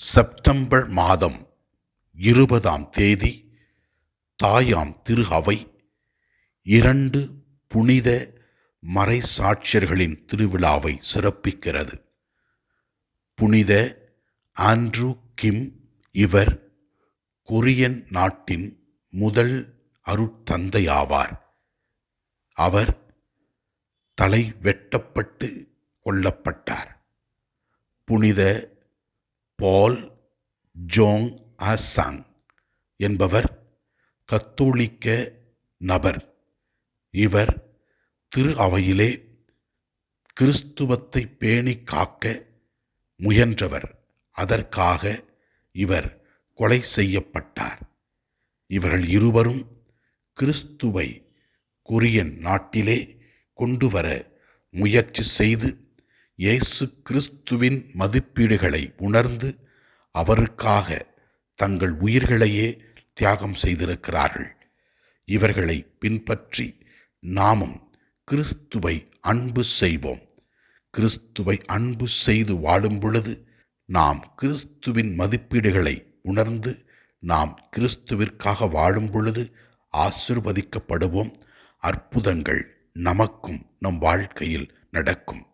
September மாதம் இருபதாம் தேதி தாயாம் திரு அவை இரண்டு புனித மறைசாட்சியர்களின் திருவிழாவை சிறப்பிக்கிறது. புனித ஆண்ட்ரூ கிம் இவர் கொரியன் நாட்டின் முதல் அருட்தந்தையாவார். அவர் தலை வெட்டப்பட்டு கொல்லப்பட்டார். புனித பால் ஜோங் ஆசாங் என்பவர் கத்தோலிக்க நபர். இவர் திரு அவையிலே கிறிஸ்துவத்தை பேணி காக்க முயன்றவர். அதற்காக இவர் கொலை செய்யப்பட்டார். இவர்கள் இருவரும் கிறிஸ்துவை கொரியன் நாட்டிலே கொண்டு வர முயற்சி செய்து இயேசு கிறிஸ்துவின் மதிப்பீடுகளை உணர்ந்து அவருக்காக தங்கள் உயிர்களையே தியாகம் செய்திருக்கிறார்கள். இவர்களை பின்பற்றி நாமும் கிறிஸ்துவை அன்பு செய்வோம். கிறிஸ்துவை அன்பு செய்து வாழும் பொழுது நாம் கிறிஸ்துவின் மதிப்பீடுகளை உணர்ந்து நாம் கிறிஸ்துவிற்காக வாழும் பொழுது ஆசிர்வதிக்கப்படுவோம். அற்புதங்கள் நமக்கும் நம் வாழ்க்கையில் நடக்கும்.